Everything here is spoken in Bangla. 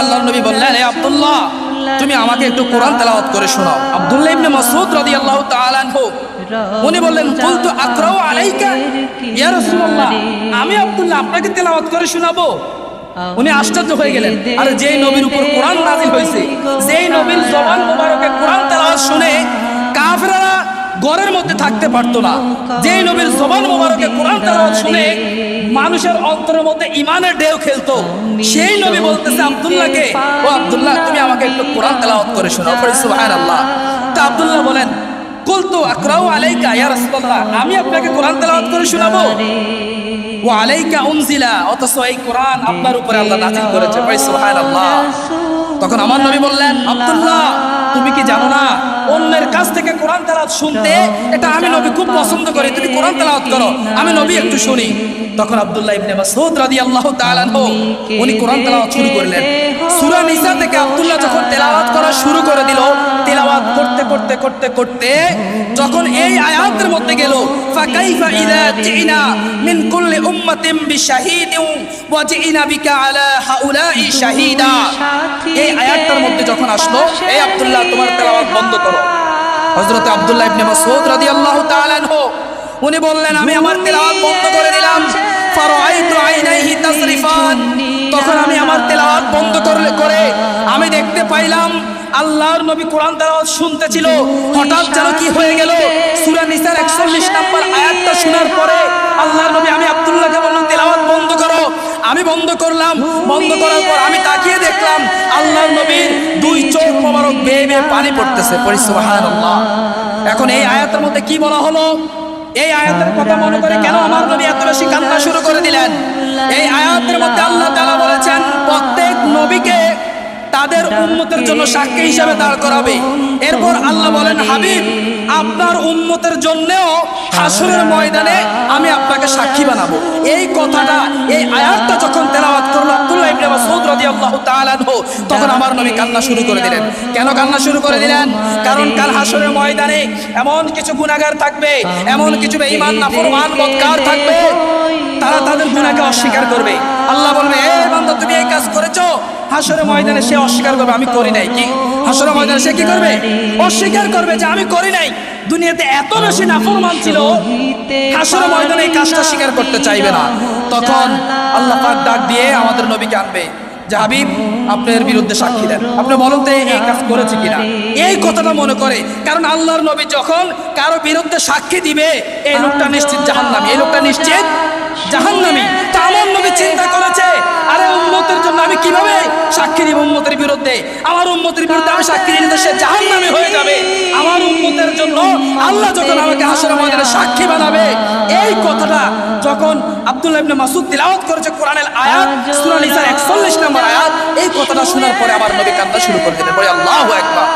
আল্লাহর নবী বললেন হে আব্দুল্লাহ, তুমি আমাকে একটু কোরআন তেলাওয়াত করে শোনাও। আব্দুল্লাহ ইবনে মাসউদ রাদিয়াল্লাহু তাআলা আনহু, উনি বললেন, কুলতু আকরাউ আলাইকা, ইয়া রাসূলুল্লাহ, আমি আব্দুল্লাহ আপনাকে তেলাওয়াত করে শোনাবো। উনি আশ্চর্য হয়ে গেলেন, আর যেই নবীর উপর কোরআন নাজিল হয়েছে যেই নবীর জবান মোবারকে কোরআন তেলাওয়াত শুনে কাফেররা ঘরের মধ্যে থাকতে পারতো না। যেই নবীর জবান মোবারকে কোরআন তেলাওয়াত শুনে মানুষের অন্তরের মধ্যে ইমানের ঢেউ খেলতো। সেই নবী বলতেছে আব্দুল্লাহকে ও আব্দুল্লাহ তুমি আমাকে একটু কোরআন তেলাওয়াত করে শোনাও। পড়ি সুবহানাল্লাহ। তা আব্দুল্লাহ বলেন কুলতু আকরাউ আলাইকা ইয়া রাসূলুল্লাহ আমি আপনাকে কোরআন তেলাওয়াত করে শোনাবো? ও আলাইকা উনজিলা অথচ এই কোরআন আপনার উপরে আল্লাহ নাজিল করেছে। ভাই সুবহানাল্লাহ। তখন আমার নবী বললেন আব্দুল্লাহ তুমি কি জানো না অন্যের কোরআন তেলাওয়াত শুনতে এটা আমি নবী খুব পছন্দ করি। তুমি কোরআন তেলাওয়াত করো। আমি নবী একটু শুনি। তখন আব্দুল্লাহ ইবনে মাসউদ রাদিয়াল্লাহু তাআলা উনি কোরআন তেলাওয়াত শুরু করলেন। সূরা নিসা থেকে আব্দুল্লাহ যখন তেলাওয়াত করা শুরু করে দিল, তেলাওয়াত করতে করতে করতে করতে যখন এই আয়াতের মধ্যে গেল, ফাকাইফা ইযা জিনা মিন কুল্লি উম্মাতিন বিশাহিদিন ওয়া জিনা বিকা আলা হাউলাই শাহিদা। এই আয়াতটার মধ্যে যখন আসলো, এই আব্দুল্লাহ, তোমার তেলাওয়াত বন্ধ করো। হযরত আব্দুল্লাহ ইবনে মাসউদ রাদিয়াল্লাহু তাআলা আনহু, উনি বললেন, আমি আমার তেলাওয়াত বন্ধ করে দিলাম। ফারাআইতু আইনাইহি তাসরিফান। তখন আমি আমার তেলাওয়াত বন্ধ করলে করে আমি দেখতে পাইলাম, আল্লাহর নবী কোরআন তেলাওয়াত শুনতেছিল। হঠাৎ যেন কি হয়ে গেল, সূরা নিসার 41 নম্বর আয়াতটা শোনার পরে আল্লাহর নবী, আমি আব্দুল্লাহকে বললাম, তেলাওয়াত বন্ধ করো। আমি বন্ধ করলাম। বন্ধ করার পর আমি তাকিয়ে দেখলাম চোখ মোবারক বেয়ে বেয়ে পানি পড়তেছে পড়ি এখন এই আয়াতের মধ্যে কি বলা হলো? এই আয়াতের কথা মনে করে কেন আমার নবী এত বেশি কান্না শুরু করে দিলেন? এই আয়াতের মধ্যে আল্লাহ তাআলা বলেছেন প্রত্যেক নবীকে তাদের উম্মতের জন্য সাক্ষী হিসাবে দাঁড় করাবে। এরপর আল্লাহ বলেন হাবিব আপনার উম্মতের জন্যও হাসুরের ময়দানে আমি আপনাকে সাক্ষী বানাবো। এই কথাটা এই আয়াতটা যখন তেলাওয়াত করল মাসউদ রাদিয়াল্লাহু তাআলা আনহু তখন আমার নবী কান্না শুরু করে দিলেন। কেন কান্না শুরু করে দিলেন? কারণ কাল হাসরের ময়দানে এমন কিছু গুনাহগার থাকবে, এমন কিছু বেঈমান নাফরমান বদকার থাকবে, তারা তাদের গুনাহকে অস্বীকার করবে। আল্লাহ বলবে, এ বান্দা, তুমি এই কাজ করেছ? হাসরের ময়দানে সে অস্বীকার করবে, আমি করি নাই। কি? হাসরের ময়দানে সে কি করবে? অস্বীকার করবে যে, আমি করি নাই। দুনিয়াতে এত বেশি নাফরমান ছিল, হাসরের ময়দানে কাজটা স্বীকার করতে চাইবে না। তখন আল্লাহ পাক ডাক দিয়ে আমাদের নবীকে আনবে যে, হাবিব আপনার বিরুদ্ধে সাক্ষী দেন। আপনি বলুন তো এই কাজ করেছে কিনা? এই কথাটা মনে করে, কারণ আল্লাহর নবী যখন কারও বিরুদ্ধে সাক্ষী দিবে, এই লোকটা নিশ্চিত জাহান্নামী। এই লোকটা নিশ্চিত জাহান্নামী। তা আমার নবী চিন্তা করেছে, আরে, উম্মতের জন্য আমি কীভাবে সাক্ষী দিব উম্মতের বিরুদ্ধে, আমার উম্মতের বিরুদ্ধে আমি সাক্ষী দিলে সে জাহান নামে হয়ে যাবে। আমার উম্মতের জন্য আল্লাহ যখন আমাকে আসর আমাদের সাক্ষী বানাবে, এই কথাটা যখন আব্দুল্লাহ ইবনে মাসুদ তিলাওয়াত করেছে কোরআনের আয়াত, সূরা নিসার 41 নম্বর আয়াত, এই কথাটা শোনার পরে আমার নবী কান্না শুরু করে দিলেন বলে আল্লাহু আকবার।